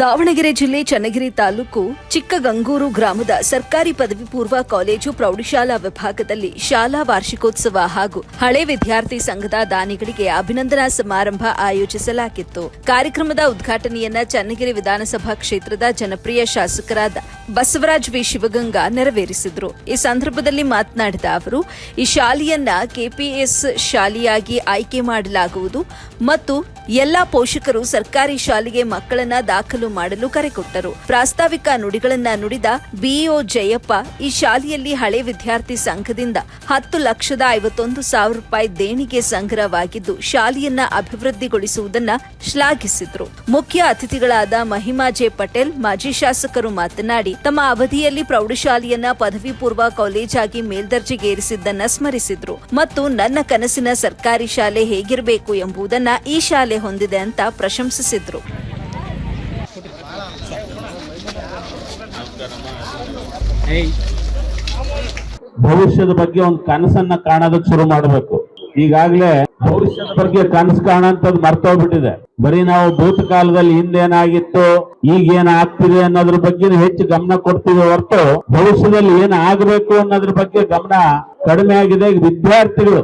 ದಾವಣಗೆರೆ ಜಿಲ್ಲೆ ಚನ್ನಗಿರಿ ತಾಲೂಕು ಚಿಕ್ಕಗಂಗೂರು ಗ್ರಾಮದ ಸರ್ಕಾರಿ ಪದವಿ ಪೂರ್ವ ಕಾಲೇಜು ಪ್ರೌಢಶಾಲಾ ವಿಭಾಗದಲ್ಲಿ ಶಾಲಾ ವಾರ್ಷಿಕೋತ್ಸವ ಹಾಗೂ ಹಳೆ ವಿದ್ಯಾರ್ಥಿ ಸಂಘದ ದಾನಿಗಳಿಗೆ ಅಭಿನಂದನಾ ಸಮಾರಂಭ ಆಯೋಜಿಸಲಾಗಿತ್ತು. ಕಾರ್ಯಕ್ರಮದ ಉದ್ಘಾಟನೆಯನ್ನ ಚನ್ನಗಿರಿ ವಿಧಾನಸಭಾ ಕ್ಷೇತ್ರದ ಜನಪ್ರಿಯ ಶಾಸಕರಾದ ಬಸವರಾಜ್ ವಿ. ಶಿವಗಂಗಾ ನೆರವೇರಿಸಿದ್ರು. ಈ ಸಂದರ್ಭದಲ್ಲಿ ಮಾತನಾಡಿದ ಅವರು, ಈ ಶಾಲೆಯನ್ನ ಕೆಪಿಎಸ್ ಶಾಲೆಯಾಗಿ ಆಯ್ಕೆ ಮಾಡಲಾಗುವುದು ಮತ್ತು ಎಲ್ಲಾ ಪೋಷಕರು ಸರ್ಕಾರಿ ಶಾಲೆಗೆ ಮಕ್ಕಳನ್ನ ದಾಖಲು ಮಾಡಲು ಕರೆ ಕೊಟ್ಟರು. ಪ್ರಾಸ್ತಾವಿಕ ನುಡಿಗಳನ್ನ ನುಡಿದ ಬಿಇಒ ಜಯಪ್ಪ ಈ ಶಾಲೆಯಲ್ಲಿ ಹಳೆ ವಿದ್ಯಾರ್ಥಿ ಸಂಘದಿಂದ ಹತ್ತು ಲಕ್ಷದ ಐವತ್ತೊಂದು ಸಾವಿರ ರೂಪಾಯಿ ದೇಣಿಗೆ ಸಂಗ್ರಹವಾಗಿದ್ದು ಶಾಲೆಯನ್ನ ಅಭಿವೃದ್ಧಿಗೊಳಿಸುವುದನ್ನ ಶ್ಲಾಘಿಸಿದ್ರು. ಮುಖ್ಯ ಅತಿಥಿಗಳಾದ ಮಹಿಮಾ ಜೆ ಪಟೇಲ್ ಮಾಜಿ ಶಾಸಕರು ಮಾತನಾಡಿ, ತಮ್ಮ ಅವಧಿಯಲ್ಲಿ ಪ್ರೌಢಶಾಲೆಯನ್ನ ಪದವಿ ಪೂರ್ವ ಕಾಲೇಜಾಗಿ ಮೇಲ್ದರ್ಜೆಗೇರಿಸಿದ್ದನ್ನ ಸ್ಮರಿಸಿದ್ರು. ಮತ್ತು ನನ್ನ ಕನಸಿನ ಸರ್ಕಾರಿ ಶಾಲೆ ಹೇಗಿರಬೇಕು ಎಂಬುದನ್ನ ಈ ಶಾಲೆ ಹೊಂದಿದೆ ಅಂತ ಪ್ರಶಂಸಿಸಿದ್ರು. ಭವಿಷ್ಯದ ಬಗ್ಗೆ ಒಂದು ಕನಸನ್ನ ಕಾಣೋದಕ್ಕೆ ಶುರು ಮಾಡಬೇಕು. ಈಗಾಗ್ಲೇ ಭವಿಷ್ಯದ ಬಗ್ಗೆ ಕನಸು ಕಾಣಂತದ್ ಮರ್ತೋಗ್ಬಿಟ್ಟಿದೆ. ಬರೀ ನಾವು ಭೂತಕಾಲದಲ್ಲಿ ಹಿಂದೇನಾಗಿತ್ತು ಈಗ ಏನ್ ಆಗ್ತಿದೆ ಅನ್ನೋದ್ರ ಬಗ್ಗೆ ಹೆಚ್ಚು ಗಮನ ಕೊಡ್ತೀವಿ ಹೊರತು ಭವಿಷ್ಯದಲ್ಲಿ ಏನ್ ಆಗ್ಬೇಕು ಅನ್ನೋದ್ರ ಬಗ್ಗೆ ಗಮನ ಕಡಿಮೆ ಆಗಿದೆ. ವಿದ್ಯಾರ್ಥಿಗಳು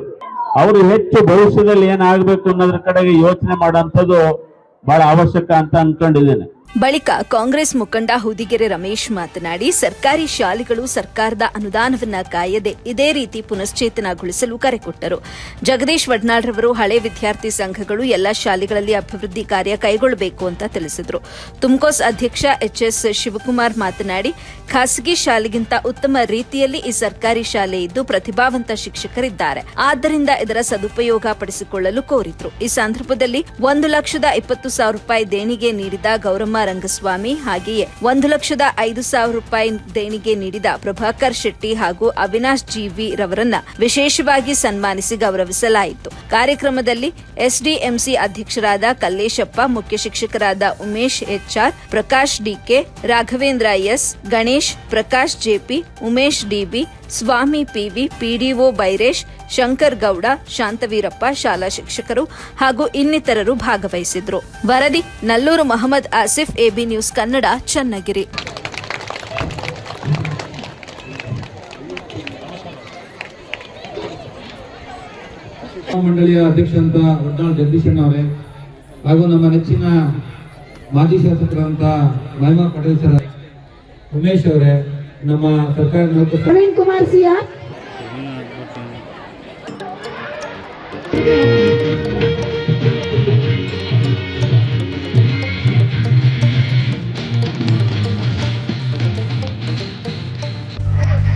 ಅವರು ಹೆಚ್ಚು ಭವಿಷ್ಯದಲ್ಲಿ ಏನಾಗಬೇಕು ಅನ್ನೋದ್ರ ಕಡೆಗೆ ಯೋಚನೆ ಮಾಡೋಂಥದ್ದು ಬಹಳ ಅವಶ್ಯಕ ಅಂತ ಅನ್ಕೊಂಡಿದ್ದೇನೆ. ಬಳಿಕ ಕಾಂಗ್ರೆಸ್ ಮುಖಂಡ ಹುದಿಗೆರೆ ರಮೇಶ್ ಮಾತನಾಡಿ, ಸರ್ಕಾರಿ ಶಾಲೆಗಳು ಸರ್ಕಾರದ ಅನುದಾನವನ್ನ ಕಾಯದೆ ಇದೇ ರೀತಿ ಪುನಶ್ಚೇತನಗೊಳಿಸಲು ಕರೆ ಕೊಟ್ಟರು. ಜಗದೀಶ್ ವಡ್ನಾಳ್ರವರು ಹಳೆ ವಿದ್ಯಾರ್ಥಿ ಸಂಘಗಳು ಎಲ್ಲಾ ಶಾಲೆಗಳಲ್ಲಿ ಅಭಿವೃದ್ಧಿ ಕಾರ್ಯ ಕೈಗೊಳ್ಳಬೇಕು ಅಂತ ತಿಳಿಸಿದರು. ತುಮ್ಕೋಸ್ ಅಧ್ಯಕ್ಷ ಎಚ್ಎಸ್ ಶಿವಕುಮಾರ್ ಮಾತನಾಡಿ, ಖಾಸಗಿ ಶಾಲೆಗಿಂತ ಉತ್ತಮ ರೀತಿಯಲ್ಲಿ ಈ ಸರ್ಕಾರಿ ಶಾಲೆ ಇದ್ದು ಪ್ರತಿಭಾವಂತ ಶಿಕ್ಷಕರಿದ್ದಾರೆ. ಆದ್ದರಿಂದ ಇದರ ಸದುಪಯೋಗ ಪಡಿಸಿಕೊಳ್ಳಲು ಕೋರಿದ್ರು. ಈ ಸಂದರ್ಭದಲ್ಲಿ ಒಂದು ಲಕ್ಷದ ಇಪ್ಪತ್ತು ಸಾವಿರ ರೂಪಾಯಿ ದೇಣಿಗೆ ನೀಡಿದ ಗೌರಮ್ಮ ರಂಗಸ್ವಾಮಿ ಹಾಗೆಯೇ ಒಂದು ಲಕ್ಷದ ಐದು ಸಾವಿರ ರೂಪಾಯಿ ದೇಣಿಗೆ ನೀಡಿದ ಪ್ರಭಾಕರ್ ಶೆಟ್ಟಿ ಹಾಗೂ ಅವಿನಾಶ್ ಜಿವಿ ರವರನ್ನ ವಿಶೇಷವಾಗಿ ಸನ್ಮಾನಿಸಿ ಗೌರವಿಸಲಾಯಿತು. ಕಾರ್ಯಕ್ರಮದಲ್ಲಿ ಎಸ್ಡಿಎಂಸಿ ಅಧ್ಯಕ್ಷರಾದ ಕಲ್ಲೇಶಪ್ಪ, ಮುಖ್ಯ ಶಿಕ್ಷಕರಾದ Umesh HR Prakash DK Raghavendra S, Ganesh, Prakash JP Umesh DB Swamy PV, PDO Byresh, Shankar Gowda, Shanthaveerappa, ಶಾಲಾ ಶಿಕ್ಷಕರು ಹಾಗೂ ಇನ್ನಿತರರು ಭಾಗವಹಿಸಿದ್ರು. ವರದಿ, ನಲ್ಲೂರು ಮಹಮ್ಮದ್ ಆಸಿಫ್, ಎಬಿ ನ್ಯೂಸ್ ಕನ್ನಡ, ಚನ್ನಗಿರಿ. ಮಂಡಳಿಯ ಅಧ್ಯಕ್ಷರಂತ ವಡ್ನಾಳ್ ಜಗದೀಶಣ್ಣ ಅವರೇ, ಹಾಗೂ ನಮ್ಮ ನೆಚ್ಚಿನ ಮಾಜಿ ಶಾಸಕರಂತ ಮಹಿಮಾ ಪಟೇಲ್ ಸರ್, ಉಮೇಶ್ ಅವರೇ ನಮ್ಮ ಸರ್ಕಾರ ಪ್ರವೀಣ್ ಕುಮಾರ್ ಸಿಯಾ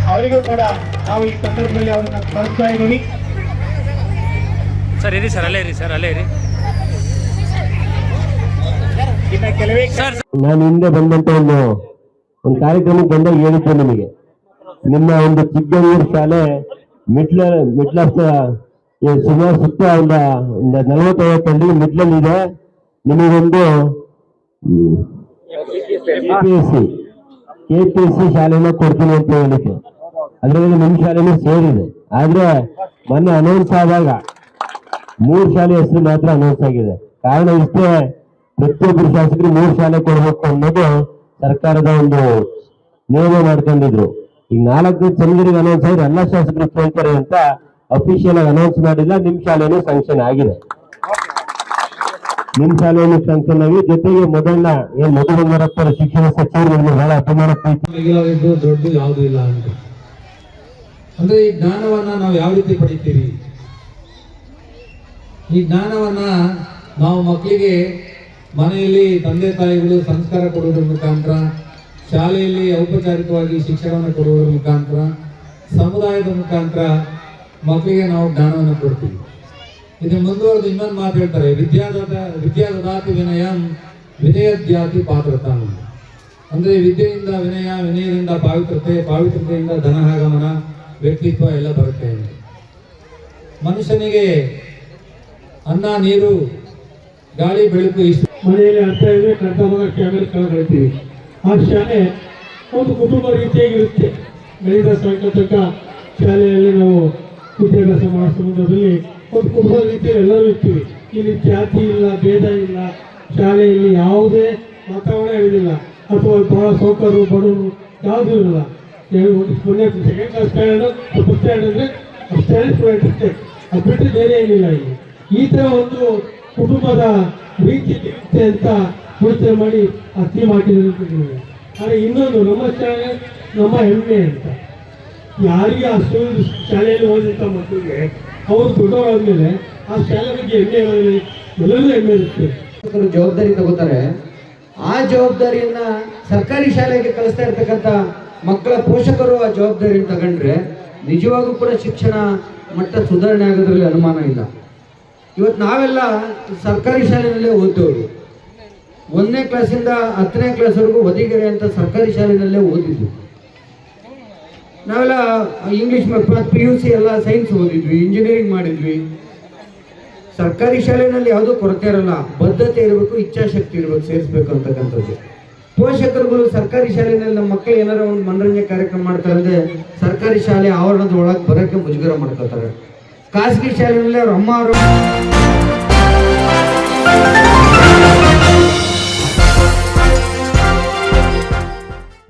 ಅವರಿಗೂ ಕೂಡ ನಾವು ಈ ಸಂದರ್ಭದಲ್ಲಿ ಅವ್ರನ್ನ ಕಳಿಸ್ತಾ ಇದ್ದೀವಿ ಸರ್ ಇರಿ ಸರ್ ಅಲ್ಲೇ ಇರಿ ಸರ್ ಅಲ್ಲೇ ಇರಿ. ಇನ್ನ ಕೆಲವೇ ಸರ್. ನಾನು ಹಿಂದೆ ಬಂದಂತ ಒಂದು ಒಂದು ಕಾರ್ಯಕ್ರಮಕ್ಕೆ ಬಂದಾಗ ಹೇಳಿದ್ದೆ ನಿಮಗೆ. ನಿಮ್ಮ ಒಂದು ಚಿಕ್ಕಬಳ್ಳೂರು ಶಾಲೆ ಮಿಡ್ಲ ಮಿಡ್ಲ್ ಆಫ್ ಸುಮಾರು ಸುತ್ತ ಒಂದು ಒಂದು ನಲವತ್ತೈವತ್ತಲ್ಲಿ ಮಿಡ್ಲಲ್ಲಿ ಇದೆ. ನಿಮಗೊಂದು ಎಸ್ ಸಿ ಶಾಲೆನ ಕೊಡ್ತೀನಿ ಅಂತ ಹೇಳಿದ್ದೆ. ಅದರಲ್ಲಿ ನಿಮ್ಮ ಶಾಲೆನೂ ಸೇರಿದೆ. ಆದರೆ ಮೊನ್ನೆ ಅನೌನ್ಸ್ ಆದಾಗ ಮೂರು ಶಾಲೆ ಹೆಸರು ಮಾತ್ರ ಅನೌನ್ಸ್ ಆಗಿದೆ. ಕಾರಣ ಇಷ್ಟೇ, ಪ್ರತಿಯೊಬ್ಬರು ಶಾಸಕರು ಮೂರು ಶಾಲೆ ಕೊಡಬೇಕು ಅನ್ನೋದು ಸರ್ಕಾರದ ಒಂದು ನಿಯಮ ಮಾಡ್ಕೊಂಡಿದ್ರು. ಈಗ ನಾಲ್ಕು ಜನರಿಗೆ ಅನೌನ್ಸ್ ಆದ್ರೆ ಎಲ್ಲ ಶಾಸಕರು ಕೇಳ್ತಾರೆ ಅಂತ ಅಫಿಷಿಯಲ್ ಆಗಿ ಅನೌನ್ಸ್ ಮಾಡಿಲ್ಲ, ನಿಮ್ ಶಾಲೆನೂ ಸ್ಯಾಂಕ್ಷನ್ ಆಗಿದೆ. ನಿಮ್ ಶಾಲೆಯನ್ನು ಸ್ಯಾಂಕ್ಷನ್ ಆಗಿ ಜೊತೆಗೆ ಮೊದಲ ಏನ್ ಮಧು ಶಿಕ್ಷಣ ಸಚಿವರುಗಳನ್ನು ಬಹಳ ಅಪಮಾನ ಇಲ್ಲ ಅಂತ. ಅಂದ್ರೆ ಈ ಜ್ಞಾನವನ್ನ ನಾವು ಯಾವ ರೀತಿ ಪಡಿತೀವಿ ಈ ಜ್ಞಾನವನ್ನ ನಾವು ಮಕ್ಕಳಿಗೆ ಮನೆಯಲ್ಲಿ ತಂದೆ ತಾಯಿಗಳು ಸಂಸ್ಕಾರ ಕೊಡುವುದರ ಮುಖಾಂತರ, ಶಾಲೆಯಲ್ಲಿ ಔಪಚಾರಿಕವಾಗಿ ಶಿಕ್ಷಣವನ್ನು ಕೊಡುವುದರ ಮುಖಾಂತರ, ಸಮುದಾಯದ ಮುಖಾಂತರ ಮಕ್ಕಳಿಗೆ ನಾವು ಜ್ಞಾನವನ್ನು ಕೊಡ್ತೀವಿ ಇದು ಮುಂದುವರೆದು ಇನ್ನೊಂದು ಮಾತು ಹೇಳ್ತಾರೆ, ವಿದ್ಯಾದಾತ, ವಿದ್ಯಾದಾತಿ ವಿನಯ ವಿನಯದ್ಯಾತಿ ಪಾತ್ರತ ಅಂದರೆ ವಿದ್ಯೆಯಿಂದ ವಿನಯ, ವಿನಯದಿಂದ ಪಾವಿತ್ರತೆ ಪಾವಿತ್ರತೆಯಿಂದ ಧನಹಾಗಮನ ವ್ಯಕ್ತಿತ್ವ ಎಲ್ಲ ಬರುತ್ತೆ. ಮನುಷ್ಯನಿಗೆ ಅನ್ನ, ನೀರು, ಗಾಳಿ, ಬೆಳಕು ಇಷ್ಟು ಮನೆಯಲ್ಲಿ ಅರ್ಥ ಇದ್ರೆ ಕರ್ತವ್ಯ ಶಾಲೆ ಕಳ್ಕೊಳ್ತೀವಿ ಆ ಶಾಲೆ ಒಂದು ಕುಟುಂಬ ರೀತಿಯಾಗಿರುತ್ತೆ. ಗಣಿತ ಸಾಯಂಕಾಲ ತನಕ ಶಾಲೆಯಲ್ಲಿ ನಾವು ವಿದ್ಯಾಭ್ಯಾಸ ಮಾಡೋ ಸಂದರ್ಭದಲ್ಲಿ ಒಂದು ಕುಟುಂಬ ರೀತಿಯಲ್ಲಿ ಎಲ್ಲರೂ ಇರ್ತೀವಿ. ಇಲ್ಲಿ ಜಾತಿ ಇಲ್ಲ, ಭೇದ ಇಲ್ಲ, ಶಾಲೆಯಲ್ಲಿ ಯಾವುದೇ ವಾತಾವರಣ ಇರೋದಿಲ್ಲ ಅಥವಾ ಬಹಳ ಸೌಕರ್ಯ, ಬಡವರು ಯಾವುದೂ ಇಲ್ಲ ಮೊನ್ನೆ second class standard first standard ಅಂದರೆ ಸ್ಟ್ಯಾಂಡರ್ಡ್ ಸ್ಟೂಡೆಂಟ್ ಇರ್ತೇವೆ ಅದು ಬಿಟ್ಟು ಬೇರೆ ಏನಿಲ್ಲ ಇಲ್ಲಿ. ಈ ಥರ ಒಂದು ಕುಟುಂಬದ ರೀತಿ ಇರುತ್ತೆ ಅಂತ ಯೋಚನೆ ಮಾಡಿ ಆ ಥೀಮ್ ಹಾಕಿದ್ರೆ ಆದರೆ ಇನ್ನೊಂದು ನಮ್ಮ ಶಾಲೆ, ನಮ್ಮ ಹೆಮ್ಮೆ ಅಂತ. ಯಾರಿಗೆ ಅಷ್ಟು ಶಾಲೆಯಲ್ಲಿ ಓದಿದಂಥ ಮಕ್ಕಳಿಗೆ ಅವರು ದೊಡ್ಡವರಾದ್ಮೇಲೆ ಆ ಶಾಲೆ ಬಗ್ಗೆ ಹೆಮ್ಮೆ. ಎಲ್ಲರಿಗೂ ಹೆಮ್ಮೆ ಇರುತ್ತೆ. ಜವಾಬ್ದಾರಿ ತಗೋತಾರೆ. ಆ ಜವಾಬ್ದಾರಿಯನ್ನ ಸರ್ಕಾರಿ ಶಾಲೆಗೆ ಕಲಿಸ್ತಾ ಇರ್ತಕ್ಕಂಥ ಮಕ್ಕಳ ಪೋಷಕರು ಆ ಜವಾಬ್ದಾರಿಯನ್ನು ತಗೊಂಡ್ರೆ ನಿಜವಾಗೂ ಕೂಡ ಶಿಕ್ಷಣ ಮಟ್ಟ ಸುಧಾರಣೆ ಆಗೋದ್ರಲ್ಲಿ ಅನುಮಾನ ಇಲ್ಲ. ಇವತ್ತು ನಾವೆಲ್ಲ ಸರ್ಕಾರಿ ಶಾಲೆಯಲ್ಲೇ ಓದ್ದವರು ಒಂದನೇ ಕ್ಲಾಸಿಂದ ಹತ್ತನೇ ಕ್ಲಾಸ್ವರೆಗೂ ಹೊದಿಗೆರೆ ಅಂತ ಸರ್ಕಾರಿ ಶಾಲೆಯಲ್ಲೇ ಓದಿದ್ವಿ. ನಾವೆಲ್ಲ ಇಂಗ್ಲಿಷ್ ಪಿ ಯು ಸಿ ಎಲ್ಲ ಸೈನ್ಸ್ ಓದಿದ್ವಿ ಇಂಜಿನಿಯರಿಂಗ್ ಮಾಡಿದ್ವಿ. ಸರ್ಕಾರಿ ಶಾಲೆಯಲ್ಲಿ ಯಾವುದೂ ಕೊರತೆ ಇರಲ್ಲ, ಬದ್ಧತೆ ಇರಬೇಕು, ಇಚ್ಛಾಶಕ್ತಿ ಇರಬೇಕು ಸೇರಿಸ್ಬೇಕು ಅಂತಕ್ಕಂಥದ್ದು ಪೋಷಕರುಗಳು ಸರ್ಕಾರಿ ಶಾಲೆಯಲ್ಲಿ ನಮ್ಮ ಮಕ್ಕಳು ಏನಾರ ಒಂದು ಮನರಂಜನೆ ಕಾರ್ಯಕ್ರಮ ಮಾಡ್ತಾರೆ ಸರ್ಕಾರಿ ಶಾಲೆ ಆವರಣದ ಒಳಗೆ ಬರೋಕ್ಕೆ ಮುಜುಗರ ಮಾಡ್ಕೋತಾರೆ ಖಾಸಗಿ ಶಾಲೆಯಲ್ಲಿ ಅವ್ರ ಅಮ್ಮ ಅವರು